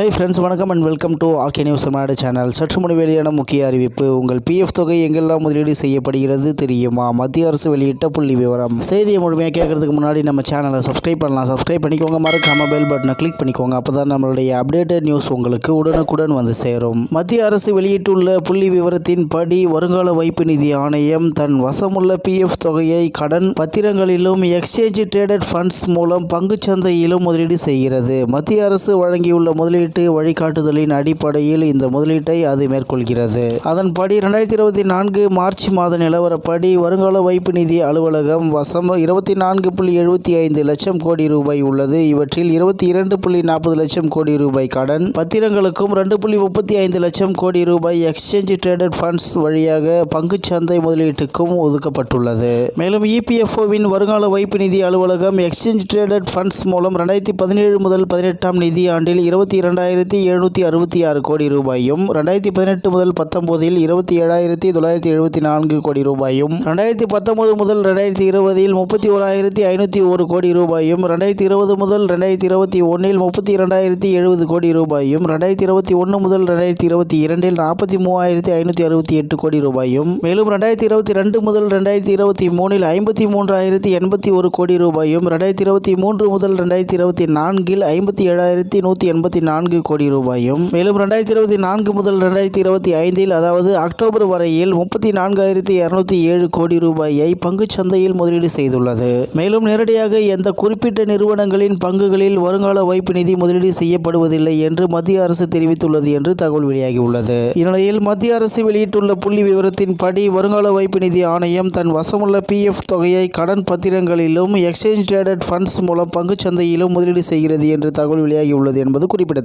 High friends வணக்கம் and welcome to RK news Tamil Nadu channel சற்று முன் வெளியான முக்கிய அறிவிப்பு உங்கள் பிஎஃப் தொகை எங்கெல்லாம் முதலீடு செய்யப்படுகிறது தெரியுமா? மத்திய அரசு வெளியிட்ட புள்ளி விவரம். செய்தியை முழுமையாக கேட்கறதுக்கு முன்னாடி நம்ம சேனலை சப்ஸ்கிரைப் பண்ணலாம். சப்ஸ்கிரைப் பண்ணிக்கோங்க மறக்காம பெல் பட்டனை கிளிக் பண்ணிக்கோங்க. அப்போ தான் நம்மளுடைய அப்டேட்டட் நியூஸ் உங்களுக்கு உடனுக்குடன் வந்து சேரும். மத்திய அரசு வெளியிட்டுள்ள புள்ளி விவரத்தின் படி வருங்கால வைப்பு நிதி ஆணையம் தன் வசமுள்ள பிஎஃப் தொகையை கடன் பத்திரங்களிலும் எக்ஸ்சேஞ்ச் ட்ரேடட் ஃபண்ட்ஸ் மூலம் பங்குச் சந்தையிலும் முதலீடு செய்கிறது. மத்திய அரசு வழங்கியுள்ள முதலீடு முதலீட்டு வழிகாட்டுதலின் அடிப்படையில் இந்த முதலீட்டை அது மேற்கொள்கிறது. அதன்படி ரெண்டாயிரத்தி இருபத்தி நான்கு மார்ச் மாத நிலவரப்படி வருங்கால வைப்பு நிதி அலுவலகம் வசம் இருபத்தி நான்கு புள்ளி எழுபத்தி ஐந்து லட்சம் கோடி ரூபாய் உள்ளது. இவற்றில் இருபத்தி இரண்டு புள்ளி நாற்பது லட்சம் கோடி ரூபாய் கடன் பத்திரங்களுக்கும் ரெண்டு புள்ளி முப்பத்தி ஐந்து லட்சம் கோடி ரூபாய் எக்ஸ்சேஞ்ச் ட்ரேடட் ஃபண்ட்ஸ் வழியாக பங்குச்சந்தை முதலீட்டுக்கும் ஒதுக்கப்பட்டுள்ளது. மேலும் இபிஎஃப்ஓவின் வருங்கால வைப்பு நிதி அலுவலகம் எக்ஸ்சேஞ்ச் ட்ரேடட் ஃபண்ட்ஸ் மூலம் ரெண்டாயிரத்தி பதினேழு முதல் பதினெட்டாம் நிதி ஆண்டில் இருபத்தி இரண்டு இரண்டாயிரத்தி எழுநூற்றி அறுபத்தி ஆறு கோடி ரூபாயும் ரெண்டாயிரத்தி பதினெட்டு முதல் பத்தொன்பதில் இருபத்தி ஏழாயிரத்தி தொள்ளாயிரத்தி எழுபத்தி நான்கு கோடி ரூபாயும் ரெண்டாயிரத்தி பத்தொன்பது முதல் ரெண்டாயிரத்தி இருபதில் முப்பத்தி ஓராயிரத்தி ஐநூற்றி ஒரு கோடி ரூபாயும் ரெண்டாயிரத்தி இருபது முதல் ரெண்டாயிரத்தி இருபத்தி ஒன்றில் முப்பத்தி இரண்டாயிரத்தி எழுபது கோடி ரூபாயும் ரெண்டாயிரத்தி இருபத்தி ஒன்று முதல் ரெண்டாயிரத்தி இருபத்தி இரண்டில் நாற்பத்தி மூவாயிரத்தி ஐநூற்றி அறுபத்தி எட்டு கோடி ரூபாயும் மேலும் ரெண்டாயிரத்தி இருபத்தி ரெண்டு முதல் ரெண்டாயிரத்தி இருபத்தி மூணில் ஐம்பத்தி மூன்றாயிரத்தி எண்பத்தி ஒரு கோடி ரூபாயும் ரெண்டாயிரத்தி இருபத்தி மூன்று முதல் ரெண்டாயிரத்தி இருபத்தி நான்கில் ஐம்பத்தி ஏழாயிரத்தி நூற்றி எண்பத்தி நான்கு நான்கு கோடி ரூபாயும் மேலும் ரெண்டாயிரத்தி இருபத்தி நான்கு முதல் ரெண்டாயிரத்தி இருபத்தி ஐந்தில் அதாவது அக்டோபர் வரையில் முப்பத்தி நான்காயிரத்தி இரநூத்தி ஏழு கோடி ரூபாயை பங்குச் சந்தையில் முதலீடு செய்துள்ளது. மேலும் நேரடியாக எந்த குறிப்பிட்ட நிறுவனங்களின் பங்குகளில் வருங்கால வைப்பு நிதி முதலீடு செய்யப்படுவதில்லை என்று மத்திய அரசு தெரிவித்துள்ளது என்று தகவல் வெளியாகியுள்ளது. இந்நிலையில் மத்திய அரசு வெளியிட்டுள்ள புள்ளி விவரத்தின்படி வருங்கால வைப்பு நிதி ஆணையம் தன் வசமுள்ள பிஎஃப் தொகையை கடன் பத்திரங்களிலும் எக்ஸ்சேஞ்ச் ட்ரேடட் ஃபண்ட்ஸ் மூலம் பங்குச் சந்தையிலும் முதலீடு செய்கிறது என்று தகவல் வெளியாகியுள்ளது என்பது